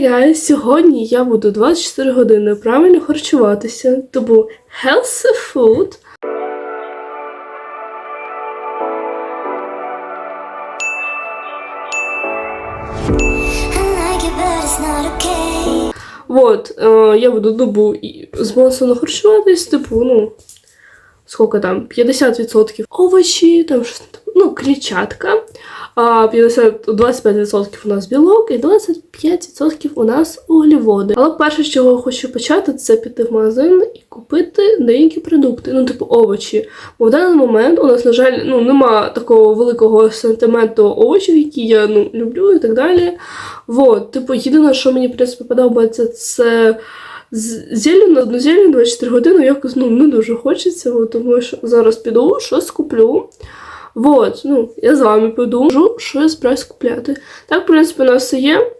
Guys, сьогодні я буду 24 години правильно харчуватися, тому healthy food. Вот, е, я буду добу збалансовано харчуватись, типу, ну, скільки там, 50% овочі, там щось, ну, клітчатка, а 50, 25% у нас білок і 25% у нас углеводи. Але перше, з чого я хочу почати, це піти в магазин і купити деякі продукти, ну, типу, овочі. Бо в даний момент у нас, на жаль, ну, нема такого великого сентименту овочів, які я ну, люблю і так далі. Вот, типу, єдине, що мені в принципі подобається, це з- на одну зелень 24 години якось ну, не дуже хочеться, тому що зараз піду, щось куплю. Вот, ну, я з вами піду, можу, що я збираюсь купляти. Так, в принципі, у нас все є.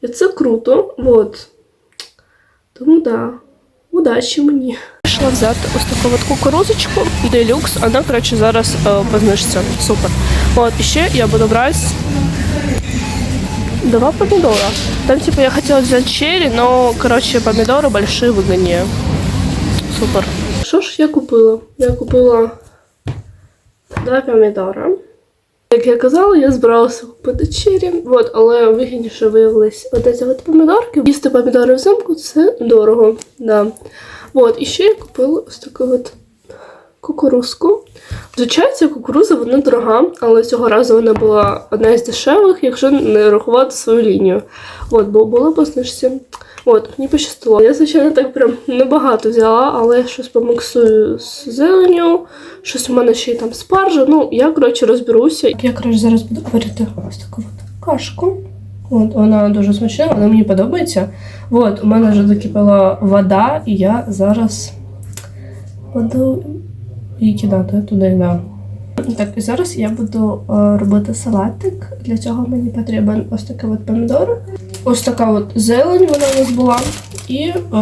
І це круто. Вот. Тому да. Удачі мені. Пішла взяти ось таку от кукурузочку делюкс. Вона, коротше, зараз е, по знижці. Супер. От, і ще я буду брати Два помидора. Там, типа, я хотела взять черри, но, короче, помидоры большие выгоднее. Супер. Що ж я купила? Я купила два помідора. Як я казала, я збиралася купити черрі, от, але вигідніше виявились от от помідорки. Їсти помідори взимку це дорого. Да. От, і ще я купила ось таку от кукурузку. Звичайно, ця кукуруза вона дорога, але цього разу вона була одна із дешевих, якщо не рахувати свою лінію. От, бо була по знижці. От, мені пощастило. Я, звичайно, так прям небагато взяла, але щось помиксую з зеленю, щось у мене ще й там спаржа. Ну, я, коротше, розберуся. Я, коротше, зараз буду варити ось таку от кашку. От, вона дуже смачна, вона мені подобається. От, у мене вже закипіла вода, і я зараз буду і кидати туди. Да. Так, і зараз я буду е, робити салатик. Для цього мені потрібен ось такий от помідор. Ось така от зелень вона у нас була. І е,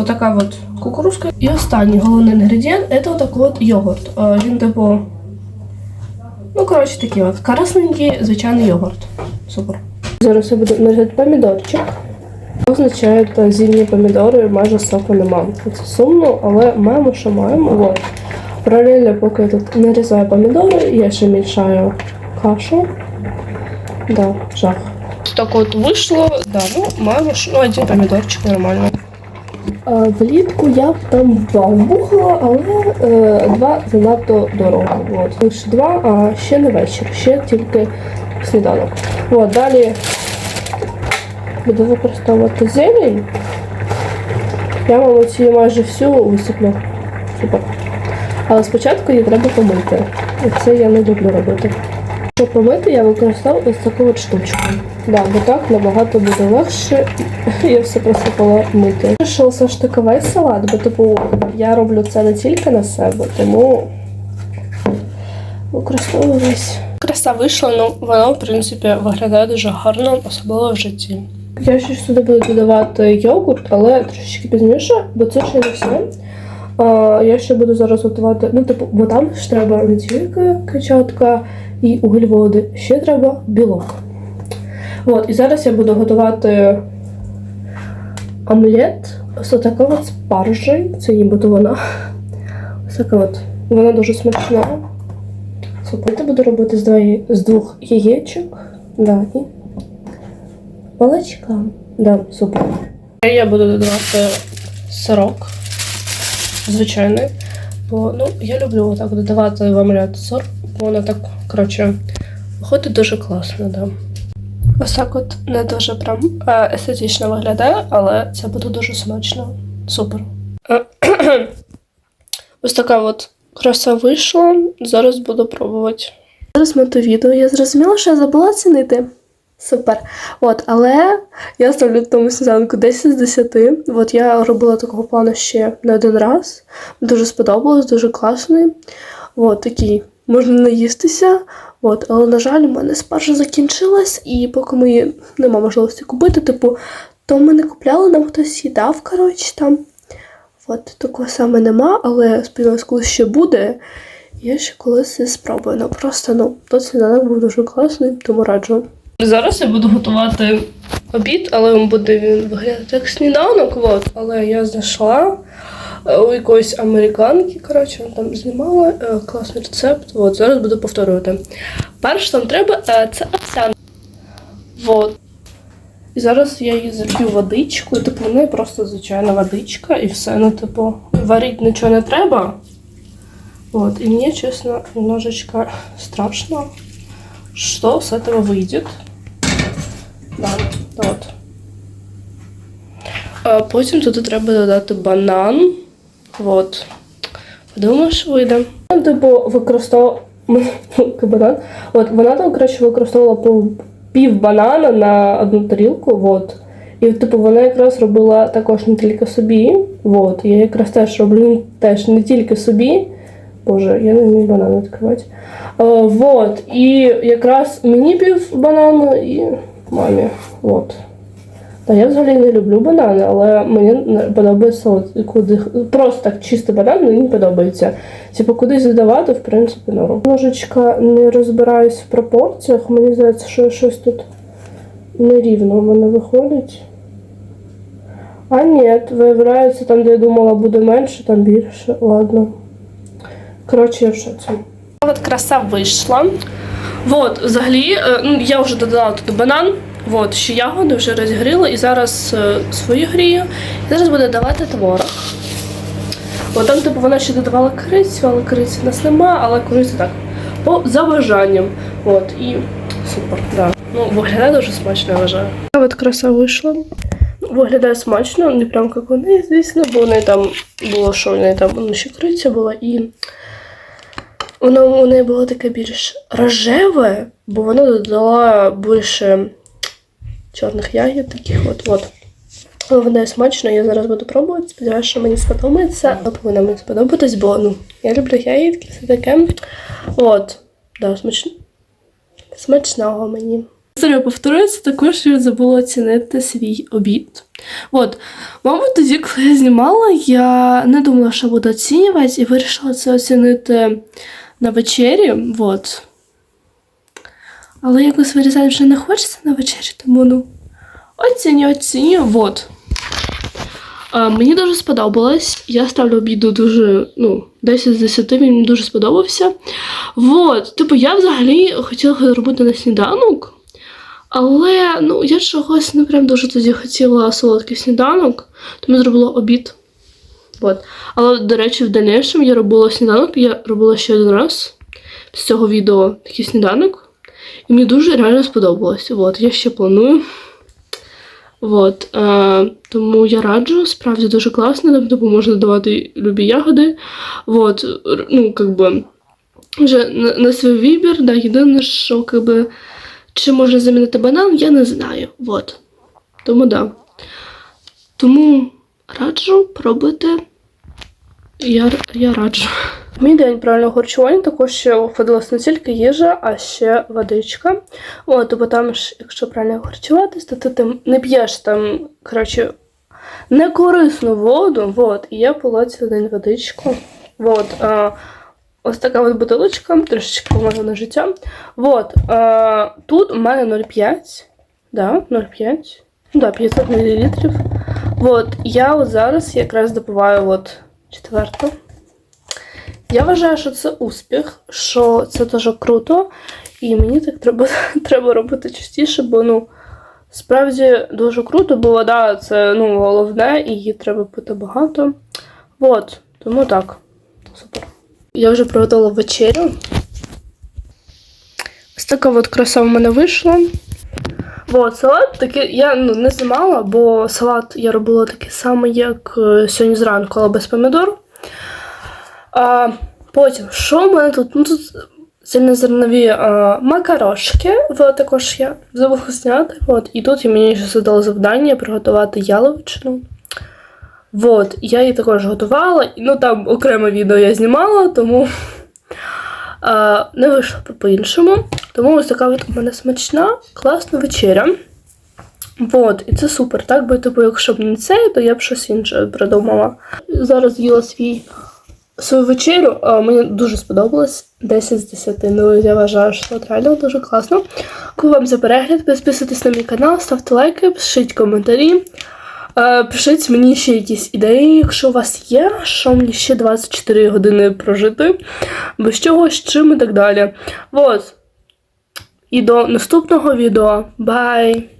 отака от кукурузка. І останній головний інгредієнт це отакий от йогурт. Е, він типу. Ну, коротше, такий от красненький звичайний йогурт. Супер. Зараз я буду нарізати помідорчик. Означає та зимні помідори, майже соку нема. Це сумно, але маємо, що маємо. От. Паралельно, поки я тут нарізаю помідори, я ще мішаю кашу. Да, жах. Так от вийшло, да, ну, маємо, ну, один помідорчик нормально. А, влітку я б там два вбухала, але е, два занадто дорого. От. Лише два, а ще не вечір, ще тільки сніданок. От, далі буду використовувати зелень. Я, мабуть, її майже всю висиплю. Супер. Але спочатку її треба помити. І це я не люблю робити. Щоб помити, я використовую ось таку от штучку. Да, бо так набагато буде легше. Я все просипала мити. Вирішила все ж таки весь салат, бо типу я роблю це не тільки на себе, тому використовую весь. Краса вийшла, ну воно, в принципі, виглядає дуже гарно, особливо в житті. Я ще сюди буду додавати йогурт, але трішечки пізніше, бо це ще не все. А, я ще буду зараз готувати. Ну, типу, бо там ж треба не тільки клетчатка і углеводи, ще треба білок. От, і зараз я буду готувати омлет з така от спаржею. Це нібито вона. Ось така от. Вона дуже смачна. Супер. Я буду робити з, двоє- з двох яєчок. Да, і молочка. Да, супер. Я буду додавати сирок звичайний. Бо ну, я люблю отак додавати в омлет сир, бо воно так, коротше, виходить дуже класно, да. Ось так от не дуже прям е, естетично виглядає, але це буде дуже смачно. Супер. Ось така от краса вийшла. Зараз буду пробувати. Зараз монтую відео. Я зрозуміла, що я забула цінити. Супер. От, але я ставлю тому сніданку 10 з 10. От я робила такого плану ще не один раз. Дуже сподобалось, дуже класний. От такий. Можна наїстися. От, але, на жаль, у мене спаржа закінчилась, і поки ми нема можливості купити, типу, то ми не купляли, нам хтось її дав, коротше, там. От, такого саме нема, але сподіваюсь, коли ще буде. Я ще колись спробую. Ну просто ну, той сніданок був дуже класний, тому раджу. Зараз я буду готувати обід, але він буде він виглядати як сніданок. От. Але я знайшла е, у якоїсь американки, коротше, вона там знімала е, класний рецепт. От, зараз буду повторювати. Перше там треба е, це овсяна. Вот. І зараз я її зап'ю водичку, і типу, в неї просто звичайна водичка, і все. Ну, типу, варити нічого не треба. Вот, и мне, честно, немножечко страшно, что с этого выйдет. Да, вот. А потім туди треба додати банан. Вот. Подумаю, що вийде. Типу, використовувала банан. От, вона там, коротше, використовувала пів, банана на одну тарілку. Вот. І, типу, вона якраз робила також не тільки собі. Вот. Я якраз теж роблю теж не тільки собі. Боже, я не вмію банан відкривати. А, вот. І якраз мені пів банану і мамі. Вот. Та я взагалі не люблю банани, але мені подобається от куди просто так чисто банан мені подобається. Типу, кудись додавати, в принципі, норм. Ножичка не розбираюсь в пропорціях. Мені здається, що щось тут нерівно в мене виходить. А ні, виявляється, там, де я думала, буде менше, там більше. Ладно. Коротше, я в шоці. От краса вийшла. Вот, взагалі, е, ну, я вже додала туди банан. Вот, ще ягоди вже розгріла і зараз е, свої грію. І зараз буду давати творог. От там, типу, вона ще додавала корицю, але кориці в нас нема, але корицю так. По за бажанням. От, і супер, да. Ну, виглядає дуже смачно, я вважаю. Така от краса вийшла. Ну, Виглядає смачно, не прям як у неї, звісно, бо у неї там було, що у неї там ну, ще кориця була і. Воно у неї було таке більш рожеве, бо воно додала більше чорних ягід таких от. от. Але Воно смачно, я зараз буду пробувати. Сподіваюся, що мені сподобається. Але повинна мені сподобатись, бо ну, я люблю ягідки, все таке. От. Да, смачно. Смачного мені. Історія повторюється, також я забула оцінити свій обід. От, мабуть, тоді, коли я знімала, я не думала, що буду оцінювати, і вирішила це оцінити на вечері. Вот. Але якось вирізати вже не хочеться на вечері, тому ну. Оціню, оціню. Вот. А, мені дуже сподобалось. Я ставлю обіду дуже, ну, 10 з 10, він мені дуже сподобався. Вот. Типу, я взагалі хотіла робити на сніданок. Але ну, я чогось не прям дуже тоді хотіла солодкий сніданок, тому зробила обід. Вот. Але, до речі, в дальнішому я робила сніданок, я робила ще один раз з цього відео такий сніданок. І мені дуже реально сподобалось. Вот, я ще планую. Вот, е, тому я раджу, справді дуже класно, тобто можна давати любі ягоди. Вот, р- ну, как би, вже на, на свій вибір, да, єдине, що как би, чи можна замінити банан, я не знаю. Вот. Тому да. Тому раджу пробуйте. Я, я раджу. Мій день правильного харчування також входилась не тільки їжа, а ще водичка. От, бо там ж, якщо правильно харчуватись, то ти там не п'єш там, коротше, некорисну воду. Вот, і я пила цілий день водичку. Вот, а, ось така от бутилочка, трошечки помогла на життя. Вот, а, тут у мене 0,5. Да, 0,5. Ну да, 500 мл. Вот, я от зараз якраз допиваю от четверту. Я вважаю, що це успіх, що це дуже круто, і мені так треба, треба робити частіше, бо ну справді дуже круто, бо вода це ну, головне, і її треба пити багато. От, тому так. Супер. Я вже приготувала вечерю. Ось така от краса в мене вийшла. Вот, салат такий я ну, не знімала, бо салат я робила такий самий, як е, сьогодні зранку, але без помідор. А, потім, що в мене тут? Ну, тут цільнозернові макарошки. Вот, також я забула зняти. Вот, і тут мені ще задали завдання приготувати яловичину. Вот, я її також готувала. Ну там окреме відео я знімала, тому а, не вийшло по-іншому. Тому ось така от у мене смачна, класна вечеря. Вот, і це супер, так? Бо типу, якщо б не це, то я б щось інше придумала. Зараз їла свій свою вечерю. А, Мені дуже сподобалось 10 з 10. Ну, я вважаю, що це реально дуже класно. Дякую вам за перегляд. Підписуйтесь на мій канал, ставте лайки, пишіть коментарі. Пишіть мені ще якісь ідеї, якщо у вас є, що мені ще 24 години прожити, без чого, з чим і так далі. Вот. І до наступного відео. Бай!